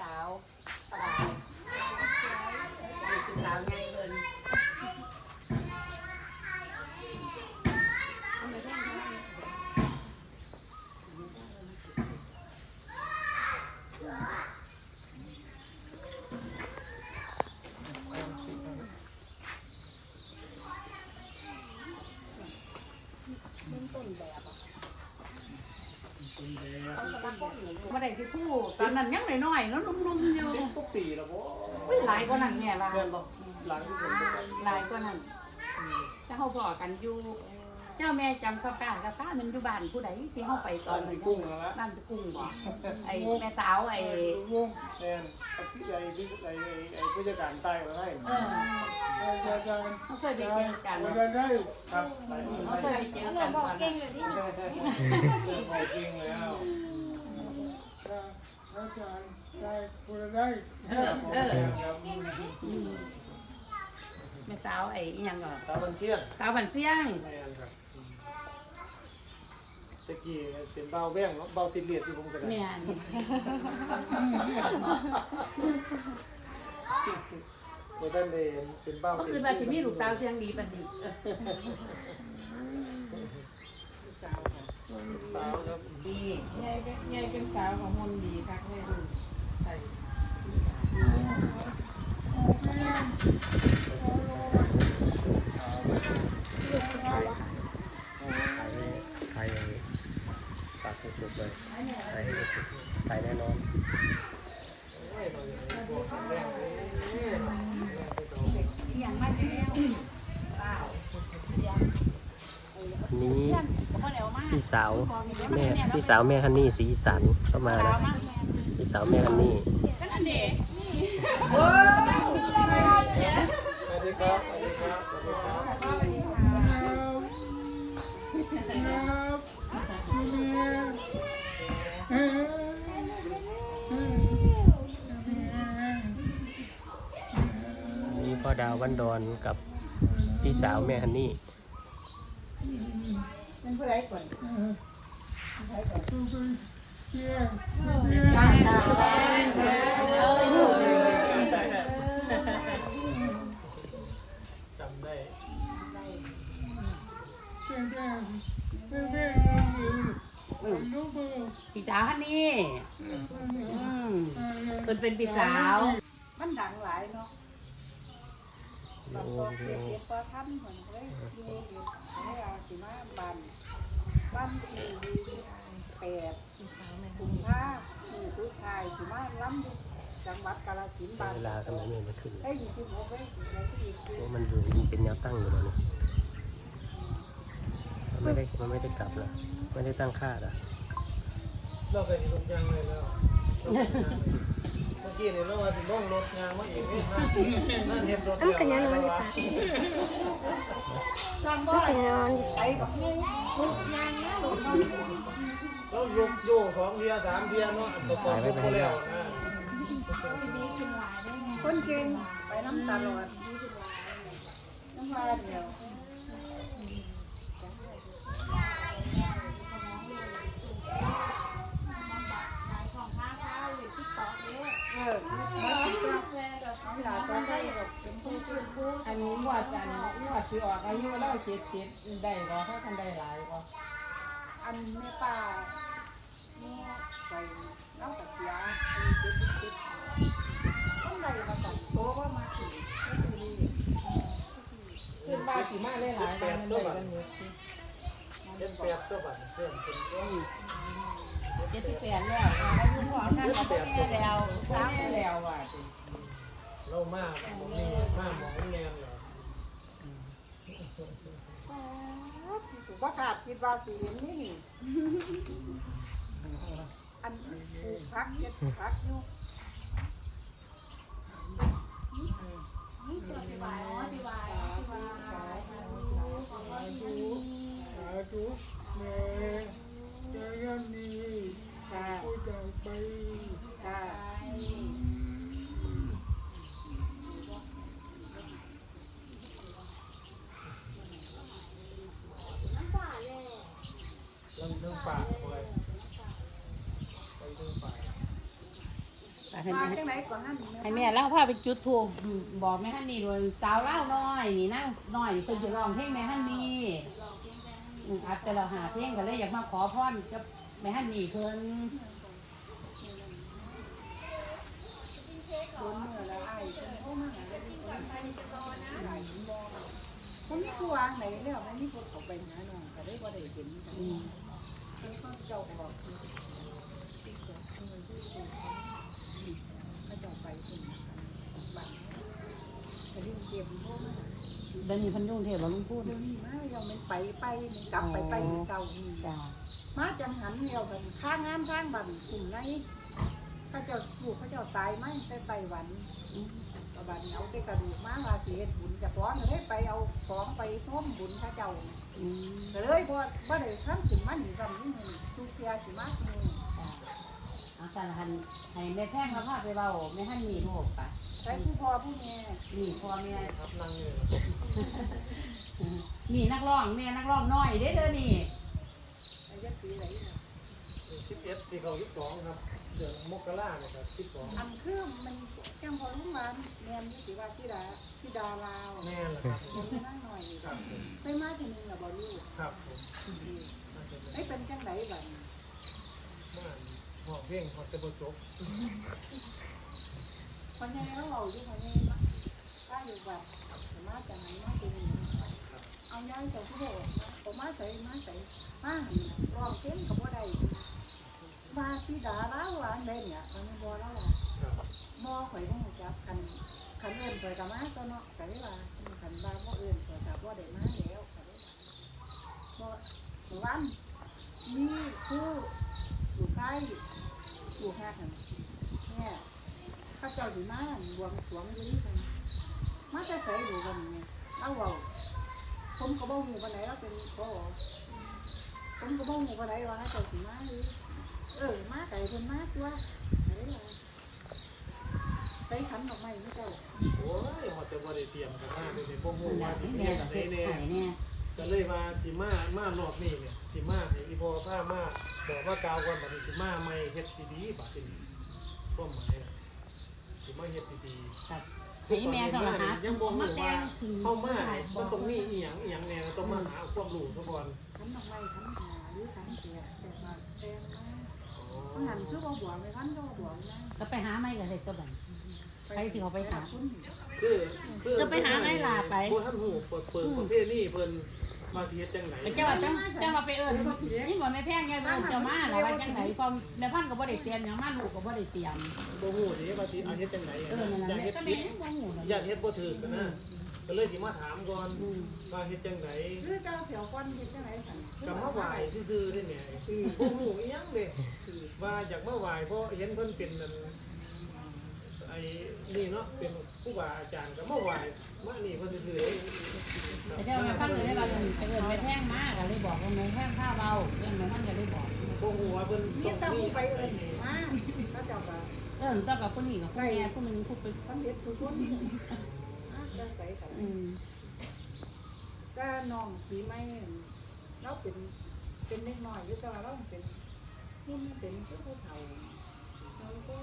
สาวปลาพี่สาวไงเพิ่นเอาไปแท่งเขาให้เริ่มต้นแบบอะเขาจะมาก้มหนูมาได้ที่ผู้ตอ นนั้นยังน้อยๆเนาะนุ่มๆอยู่ทุกปีแล้วบ่อุ้ยหลายกว่านั้นแม่ว่าเพื่อนบ่หลังที่ผมไปหลายกว่านั้นถ้าเฮาพอกันอยู่ เจ้าแม่จำกับป้ากับป้ามันอยู่บ้านผู้ใดที่เฮาไปตตออนนนั้นี้นกุ้งแล้วละบ้านตะกุ้งบ่ไอ้แม่สาวไอ้แม่นพี่ใหญ่พี่ไอ้ไอ้ผู้จัดการใต้มาให้เออเขาเคยไปเจอกันครับไปเขาเคยไปเจอกันตอนนั้นเรื่องข องจาริงแล้วเออเออครับอืมแม่สาวไอ้อีหยังก่อนสาวบันเทียงสาวบันเสียง แม่นครับตะกี้เป็นเบาแว่งเนาะเบาติดเลียดที่ผมจะได้แม่นเมื่อท่านเดนเป็นเบาก็คือว่าสิมีลูกสาวเสียงดีปานนี้สาวค่ะ รับดียายเป็นยายเป็นสาวของมนดีคักเลยดูใส่ไทยปากสุดๆเลยไทยสุดไทยแน่นอน อย่างมาแล้ว อันนี้ บ่ได้เอามา พี่สาวแม่พี่สาวแม่ฮันนี่สีสันเข้ามาแล้วพี่สาวแม่ฮันนี่ก็นั่นเดนี่พ่อดาววันดอนกับพี่สาวแม่ฮันนี่ เป็นผู้ใดก่อนจำได้พี่สาวฮันนี่อืมเพิ่นเป็นพี่สาว มันดังหลายเนาะโย บางตัวโยเก็บเก็บปลาทันเหมือนเลยอยู่อยู่ให้เอาสิมาบันบันที่แปดกุมภาคือทุกทายสิมาล้ำอยู่จังหวัดกาฬสินธุ์บ้านเวลาทำไมไม่มาขึ้นได้ยี่สิบหกเลยสิบหกที่อีกเพราะมันอยู่มันเป็นแนวตั้งอยู่แล้วนี่มันไม่ได้มันไม่ได้กลับแล้วไม่ได้ตั้งค่าแล้วเราเคยเห็นคนยังเลยแล้วเมื่อ กี้เนี่ยเราว่าถึงต้องรถยางมาเองนี่นั่นเห็นรถเดียวแล้ววะสร้างบ้านไปบอกนี่เรายกโยสองเทียสามเทียเนาะประกอบยกก็แล้วนะคนเก่งไปน้ำตลอดน้ำลายเดียวเออมาติดต่อน้ำลายต่อไปแบบเป็นผู้เป็น ผู้อันนี้ว่าจันว่าสิออกอายุแล้วเจ็ดเจ็ดได้ก็ถ้ากันได้หลายก็อันแม่ป้าเนี่ยไปเล่ากับเสียอันเจ็ดสิบต้องได้มาตัดโตว่ามาถึงก็คือดีขึ้นบ้านสิมาได้หลายบ้านมันได้กันอยู่สิเจ็ดแปดตัวบัตรเพื่อนเป็นตัวเจ็ดสิบแปดแล้วอายุพ่อนั่นก็แก่แล้วสาสามมแล้วว่าสิ เรามากมีมากหมองแนนเหรอถู กว่าขาดคิดว่าสีเห็นนี่อันปลูกพักเจ็ดพักอยู่สาธุแม่เจอกันดีค่ะผู้จากไปค่ะ ลำทั้งปากไปไปทั้งปากไปให้มาแม่จังไหนก่อนนั่นให้แม่เล่าพาไปจุดทูบบอกแม่ฮันนี่โดยสาวเล่าน้อยนี่นั่งน้อยเพิ่นจะร้องเพลงแม่ฮันนี่อืมอัดแต่เราหาเพลงก็เลยอยากมาขอพรกับแม่ฮันนี่เพิ่นโดนเมื่อแล้วไอ้โอ้มาหาได้ดีกว่าไปจะรอนะไหนบ่มันมีผู้วางไหนแล้วมันมีคนเขาไปหาน้องก็ได้บ่ได้เห็นกัน ไปถึงบ้านก็ดิ้นเตรียมโทรมาเดี๋ยวนี้เพันยุ่งเทพบ่ลุงพูดเดี๋ยวนี้มาเรามันไปไปมันกลับไปไปมื้อเช้านี่จ้ามาจังหันเดียวกันข้างงานข้างบันกลุ่มไหนเขาเจ้าลูกเขาเจ้าตายไหมไปไต้หวัน เอาบันเอาไปกระดูกมาว่าสิเฮ็ดบุญจะร้อนเลยไปเอาของไปท่วมบุญเขาเจ้าอืมก็เลยบ่บ่ได้ขั้นถึงมันซ้ำนี่มันทุกเสียสิมานี่จ้าอาจารย์หันให้แม่แท่งเขาพาไปเบาแม่ฮันนี่โทบไปใช้ผู้พ่อผู้แม่นี่พ่อแม่ครับนั่งอยู่นี่นักร้องแม่นักร้องน้อยเด้อเด้อนี่อายุปีไหนน่ะสิบเอ็ดสี่เขายี่สิบสองครับเดือนมกราเนี่ยครับสิบสองอันคือมันจังพอรู้มันแม่ นอยู่สิว่าที่ดาที่ดาลาวแม่นแหละครับมันนั่งหน่อยครับผมไปมาทีนึงน่ะบ่รู้ครับผมน่าจะเป็นไอ้เป็นจังไดบัดบ้านหอกเพ่งหอกจะบจบคนยังเราเอาอยู่คนยังมาถ้าอยู่แบบมาจากไหนมาตรงนี้เอาย้ายจากที่โบผมมาใส่มาใส่มาลองเต้นกับว่าใดมาที่ดาแล้วหวานเด่นเนี่ยมันบอแล้วล่ะครับบอข่อยบ่ฮู้จักคัน คันเอิ้นข่อยกับมาก็เนาะก็ได้ว่าคันบาบ่เอิ้นข่อยกับบ่าได้มาแล้วก็ได้ว่าบ่วันนี่คืออยู่ใต้อยู่แค่นั้นเนี่ยข้าเจ้าดีมากบวงสวงอยู่นี่กันมาแต่ใส่ดูกันเนี่ยเอาเว่าผมก็บ่หูปานไหนเราเป็นพ่อผมก็บ่หูปานไหนว่าข้าเจ้าสิมาหรือเออมาไก่เพิ่นมาตัวอะไรล่ะ ไปขันดอกไม้นี่เจ้าโอ้ยหอดจะบริเตรียมกันมาเป็นในพวกหมู่อยาว่ากสิให้เรีแม่ยนอะไรเฮ็ดเนี่ยไข่เนี่ยก็เลยมาสิมา มารอบนี้เนี่ยสิมาให้อีพอผ้ามาบอกว่ากาวก่อนบัดนี้สิมาไม่เฮ็ดดีๆบัดนี้ความหมายน่ะสิมาเฮ็ดดีๆครับให้แม่ต้องหายังบ่มารู้แต่ว่างคือเข้ามาเนี่ยมันต้องมีอีหยังอีหยังแน่ต้องมาหาความรู้ซะก่อนขันดอกไม้ขันหาหรือขันเสียแต่มาแต่มา อ๋อเพราะงั้นคือบ่บวงเลยขันก็บ่บวงนะก็ไปหาไม่ก็ได้ตัวบันใครสิเอาไปหา คุณคือคือจะไปหาไงล่ะไปบ่ทันหูเปิดเปิดประเภทนี้เพิ่นมาเฮ็ดจังไดเจ้าว่าจังเจ้าว่าไปเอิญนี่บ่แม่แพงไงเอิญเจ้ามาแล้วว่าจังไหนพอแม่พันก็บ่ได้เตรียมหยังมาลูกก็บ่ได้เตรียมบ่ฮู้ดิว่าสิเอาเฮ็ดจังไดเออนั่นอยาแหกละเฮ็ดก็ผิแม่ดบ่ฮู้อยากเฮ็ดบ่ถูกกันนะ ก็เลยสิมาถามก่อนอืมว่าเฮ็ดจังไดคือเจ้าเถียวก้อนเฮ็ดจังไดสั่นก็มาไหว้ซื่อๆนี่แหละบ่ฮู้อีหยังเด้ว่าอยากมาไหว้เพราะเห็นเพิ่นเป็นนั่นไอ้นี่เนาะเป็นผู้บาอาจารย์ก็มาไหว้มานี่เพิ่นซื่อๆเองแต่เจ้าแม่พันเลยว่าไปเอิญแม่แพงมาก็เลยบอกว่าแม่แพงพาเบาเอิญแม่พันก็เลยบอกบ่ฮู้ว่าเพิ่นนี่ต้ต้อองงมีไปเอิ้นมาเขาเจ้าก็เอิญต้องกับผู้นี้กับผู้แม่ผู้นึงผู้ไปสำเร็จทุกคนอะ จะใสกันอืมก็น้องปีใหม่เราเป็นเป็นเล็กน้อยอยู่แต่ว่าเราเป็นหุ่นเป็นผู้เฒ่าเราก็